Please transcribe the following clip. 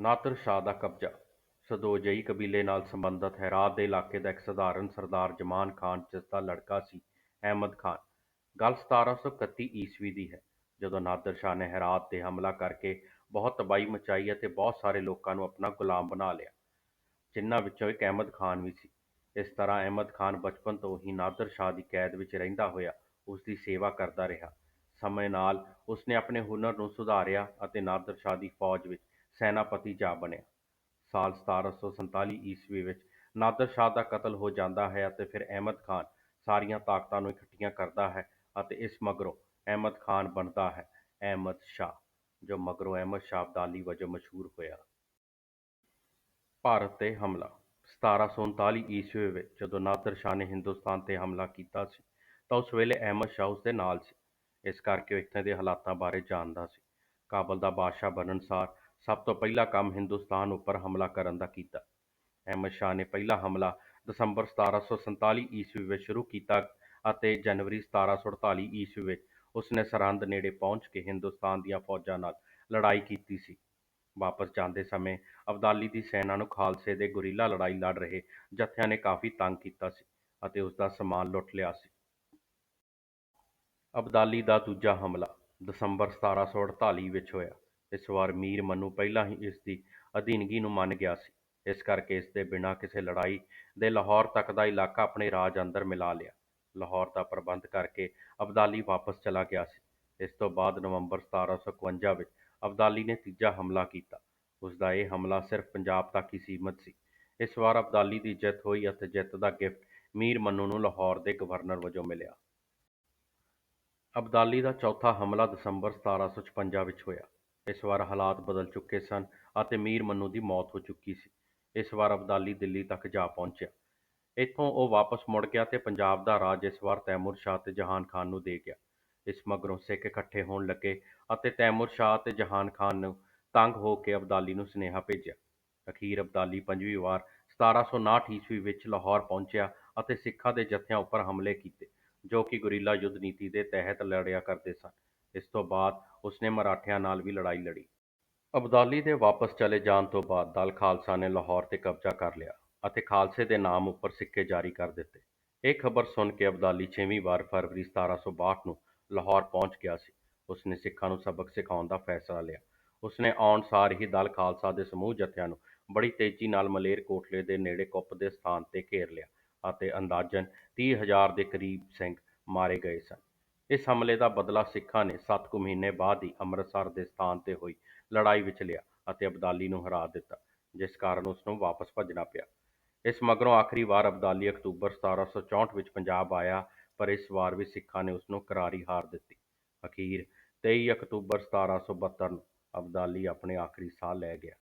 ਨਾਦਰ ਸ਼ਾਹ ਦਾ ਕਬਜ਼ਾ। ਸਦੋਜਈ ਕਬੀਲੇ ਨਾਲ ਸੰਬੰਧਤ ਹੈਰਾਤ ਦੇ ਇਲਾਕੇ ਦਾ ਇੱਕ ਸਧਾਰਨ ਸਰਦਾਰ ਜਮਾਨ ਖਾਨ ਜਿਸ ਦਾ ਲੜਕਾ ਸੀ, ਅਹਿਮਦ ਖਾਨ। ਗੱਲ 1731 ਈਸਵੀ ਦੀ ਹੈ, ਜਦੋਂ ਨਾਦਰ ਸ਼ਾਹ ਨੇ ਹੈਰਾਤ ਤੇ ਹਮਲਾ ਕਰਕੇ ਬਹੁਤ ਤਬਾਹੀ ਮਚਾਈ ਅਤੇ ਬਹੁਤ ਸਾਰੇ ਲੋਕਾਂ ਨੂੰ ਆਪਣਾ ਗੁਲਾਮ ਬਣਾ ਲਿਆ। ਜਿਨ੍ਹਾਂ ਵਿੱਚੋਂ ਇੱਕ ਅਹਿਮਦ ਖਾਨ ਵੀ ਸੀ। ਇਸ ਤਰ੍ਹਾਂ ਅਹਿਮਦ ਖਾਨ ਬਚਪਨ ਤੋਂ ਹੀ ਨਾਦਰ ਸ਼ਾਹ ਦੀ ਕੈਦ ਵਿੱਚ ਰਹਿੰਦਾ ਹੋਇਆ, ਉਸ ਦੀ ਸੇਵਾ ਕਰਦਾ ਰਿਹਾ। ਸਮੇਂ ਨਾਲ ਉਸਨੇ ਆਪਣੇ ਹੁਨਰ ਨੂੰ ਸੁਧਾਰਿਆ ਅਤੇ ਨਾਦਰ ਸ਼ਾਹ ਦੀ ਫੌਜ ਵਿੱਚ ਸੈਨਾਪਤੀ ਜਾ ਬਣਿਆ। ਸਾਲ 1747 ਈਸਵੀ ਵਿੱਚ ਨਾਦਰ ਸ਼ਾਹ ਦਾ ਕਤਲ ਹੋ ਜਾਂਦਾ ਹੈ ਅਤੇ ਫਿਰ ਅਹਿਮਦ ਖਾਨ ਸਾਰੀਆਂ ਤਾਕਤਾਂ ਨੂੰ ਇਕੱਠੀਆਂ ਕਰਦਾ ਹੈ ਅਤੇ ਇਸ ਮਗਰੋਂ ਅਹਿਮਦ ਖਾਨ ਬਣਦਾ ਹੈ ਅਹਿਮਦ ਸ਼ਾਹ, ਜੋ ਮਗਰੋਂ ਅਹਿਮਦ ਸ਼ਾਹ ਅਬਦਾਲੀ ਵਜੋਂ ਮਸ਼ਹੂਰ ਹੋਇਆ। ਭਾਰਤ ਤੇ ਹਮਲਾ। 1739 ਈਸਵੀ ਵਿੱਚ ਜਦੋਂ ਨਾਦਰ ਸ਼ਾਹ ਨੇ ਹਿੰਦੁਸਤਾਨ ਤੇ ਹਮਲਾ ਕੀਤਾ ਸੀ, ਤਾਂ ਉਸ ਵੇਲੇ ਅਹਿਮਦ ਸ਼ਾਹ ਉਸ ਦੇ ਨਾਲ ਸੀ। ਇਸ ਕਰਕੇ ਉਹ ਇੱਥੇ ਦੇ ਹਾਲਾਤਾਂ ਬਾਰੇ ਜਾਣਦਾ ਸੀ। ਕਾਬਲ ਦਾ ਬਾਦਸ਼ਾਹ ਬਣਨ ਸਾਰ ਸਭ ਤੋਂ ਪਹਿਲਾ ਕੰਮ ਹਿੰਦੁਸਤਾਨ ਉੱਪਰ ਹਮਲਾ ਕਰਨ ਦਾ ਕੀਤਾ। ਅਹਿਮਦ ਸ਼ਾਹ ਨੇ ਪਹਿਲਾ ਹਮਲਾ ਦਸੰਬਰ 1747 ਈਸਵੀ ਵਿੱਚ ਸ਼ੁਰੂ ਕੀਤਾ ਅਤੇ ਜਨਵਰੀ 1748 ਈਸਵੀ ਵਿੱਚ ਉਸਨੇ ਸਰਹੰਦ ਨੇੜੇ ਪਹੁੰਚ ਕੇ ਹਿੰਦੁਸਤਾਨ ਦੀਆਂ ਫੌਜਾਂ ਨਾਲ ਲੜਾਈ ਕੀਤੀ ਸੀ। ਵਾਪਸ ਜਾਂਦੇ ਸਮੇਂ ਅਬਦਾਲੀ ਦੀ ਸੈਨਾ ਨੂੰ ਖਾਲਸੇ ਦੇ ਗੁਰੀਲਾ ਲੜਾਈ ਲੜ ਰਹੇ ਜਥਿਆਂ ਨੇ ਕਾਫੀ ਤੰਗ ਕੀਤਾ ਸੀ ਅਤੇ ਉਸਦਾ ਸਮਾਨ ਲੁੱਟ ਲਿਆ ਸੀ। ਅਬਦਾਲੀ ਦਾ ਦੂਜਾ ਹਮਲਾ ਦਸੰਬਰ 1748 ਵਿੱਚ ਹੋਇਆ। ਇਸ ਵਾਰ ਮੀਰ ਮਨੂ ਪਹਿਲਾਂ ਹੀ ਇਸ ਦੀ ਅਧੀਨਗੀ ਨੂੰ ਮੰਨ ਗਿਆ ਸੀ। ਇਸ ਕਰਕੇ ਇਸ ਦੇ ਬਿਨਾਂ ਕਿਸੇ ਲੜਾਈ ਦੇ ਲਾਹੌਰ ਤੱਕ ਦਾ ਇਲਾਕਾ ਆਪਣੇ ਰਾਜ ਅੰਦਰ ਮਿਲਾ ਲਿਆ। ਲਾਹੌਰ ਦਾ ਪ੍ਰਬੰਧ ਕਰਕੇ ਅਬਦਾਲੀ ਵਾਪਸ ਚਲਾ ਗਿਆ ਸੀ। ਇਸ ਤੋਂ ਬਾਅਦ ਨਵੰਬਰ 1751 ਵਿੱਚ ਅਬਦਾਲੀ ਨੇ ਤੀਜਾ ਹਮਲਾ ਕੀਤਾ। ਉਸਦਾ ਇਹ ਹਮਲਾ ਸਿਰਫ ਪੰਜਾਬ ਤੱਕ ਹੀ ਸੀਮਤ ਸੀ। ਇਸ ਵਾਰ ਅਬਦਾਲੀ ਦੀ ਜਿੱਤ ਹੋਈ ਅਤੇ ਜਿੱਤ ਦਾ ਗਿਫਟ ਮੀਰ ਮਨੂ ਨੂੰ ਲਾਹੌਰ ਦੇ ਗਵਰਨਰ ਵਜੋਂ ਮਿਲਿਆ। ਅਬਦਾਲੀ ਦਾ ਚੌਥਾ ਹਮਲਾ ਦਸੰਬਰ 1756 ਵਿੱਚ ਹੋਇਆ। ਇਸ ਵਾਰ ਹਾਲਾਤ ਬਦਲ ਚੁੱਕੇ ਸਨ ਅਤੇ ਮੀਰ ਮਨੂ ਦੀ ਮੌਤ ਹੋ ਚੁੱਕੀ ਸੀ। ਇਸ ਵਾਰ ਅਬਦਾਲੀ ਦਿੱਲੀ ਤੱਕ ਜਾ ਪਹੁੰਚਿਆ। ਇੱਥੋਂ ਉਹ ਵਾਪਸ ਮੁੜ ਗਿਆ ਤੇ ਪੰਜਾਬ ਦਾ ਰਾਜ ਇਸ ਵਾਰ ਤੈਮੂਰ ਸ਼ਾਹ ਤੇ ਜਹਾਨ ਖਾਨ ਨੂੰ ਦੇ ਗਿਆ। ਇਸ ਮਗਰੋਂ ਸਿੱਖ ਇਕੱਠੇ ਹੋਣ ਲੱਗੇ ਅਤੇ ਤੈਮੂਰ ਸ਼ਾਹ ਤੇ ਜਹਾਨ ਖਾਨ ਨੂੰ ਤੰਗ ਹੋ ਕੇ ਅਬਦਾਲੀ ਨੂੰ ਸੁਨੇਹਾ ਭੇਜਿਆ। ਅਖੀਰ ਅਬਦਾਲੀ ਪੰਜਵੀਂ ਵਾਰ 1759 ਈਸਵੀ ਵਿੱਚ ਲਾਹੌਰ ਪਹੁੰਚਿਆ ਅਤੇ ਸਿੱਖਾਂ ਦੇ ਜਥਿਆਂ ਉੱਪਰ ਹਮਲੇ ਕੀਤੇ, ਜੋ ਕਿ ਗੁਰੀਲਾ ਯੁੱਧ ਨੀਤੀ ਦੇ ਤਹਿਤ ਲੜਿਆ ਕਰਦੇ ਸਨ। ਇਸ ਤੋਂ ਬਾਅਦ ਉਸਨੇ ਮਰਾਠਿਆਂ ਨਾਲ ਵੀ ਲੜਾਈ ਲੜੀ। ਅਬਦਾਲੀ ਦੇ ਵਾਪਸ ਚਲੇ ਜਾਣ ਤੋਂ ਬਾਅਦ ਦਲ ਖਾਲਸਾ ਨੇ ਲਾਹੌਰ ਤੇ ਕਬਜ਼ਾ ਕਰ ਲਿਆ ਅਤੇ ਖਾਲਸੇ ਦੇ ਨਾਮ ਉੱਪਰ ਸਿੱਕੇ ਜਾਰੀ ਕਰ ਦਿੱਤੇ। ਇਹ ਖਬਰ ਸੁਣ ਕੇ ਅਬਦਾਲੀ ਛੇਵੀਂ ਵਾਰ ਫਰਵਰੀ 1762 ਨੂੰ ਲਾਹੌਰ ਪਹੁੰਚ ਗਿਆ ਸੀ। ਉਸਨੇ ਸਿੱਖਾਂ ਨੂੰ ਸਬਕ ਸਿਖਾਉਣ ਦਾ ਫੈਸਲਾ ਲਿਆ। ਉਸਨੇ ਆਉਣ ਸਾਰ ਹੀ ਦਲ ਖਾਲਸਾ ਦੇ ਸਮੂਹ ਜਥਿਆਂ ਨੂੰ ਬੜੀ ਤੇਜ਼ੀ ਨਾਲ ਮਲੇਰਕੋਟਲੇ ਦੇ ਨੇੜੇ ਕੁੱਪ ਦੇ ਸਥਾਨ ਤੇ ਘੇਰ ਲਿਆ ਅਤੇ ਅੰਦਾਜ਼ਨ ਤੀਹ ਹਜ਼ਾਰ ਦੇ ਕਰੀਬ ਸਿੰਘ ਮਾਰੇ ਗਏ ਸਨ। ਇਸ ਹਮਲੇ ਦਾ ਬਦਲਾ ਸਿੱਖਾਂ ਨੇ 7 ਕੁ ਮਹੀਨੇ ਬਾਅਦ ਹੀ ਅੰਮ੍ਰਿਤਸਰ ਦੇ ਸਥਾਨ ਤੇ ਹੋਈ ਲੜਾਈ ਵਿੱਚ ਲਿਆ ਅਤੇ ਅਬਦਾਲੀ ਨੂੰ ਹਰਾ ਦਿੱਤਾ, ਜਿਸ ਕਾਰਨ ਉਸ ਨੂੰ ਵਾਪਸ ਭੱਜਣਾ ਪਿਆ। ਇਸ ਮਗਰੋਂ ਆਖਰੀ ਵਾਰ ਅਬਦਾਲੀ ਅਕਤੂਬਰ 1764 ਵਿੱਚ ਪੰਜਾਬ ਆਇਆ, ਪਰ ਇਸ ਵਾਰ ਵੀ ਸਿੱਖਾਂ ਨੇ ਉਸ ਨੂੰ ਕਰਾਰੀ ਹਾਰ ਦਿੱਤੀ। ਅਖੀਰ 23 ਅਕਤੂਬਰ 1772 ਨੂੰ ਅਬਦਾਲੀ ਆਪਣੇ ਆਖਰੀ ਸਾਹ ਲੈ ਗਿਆ।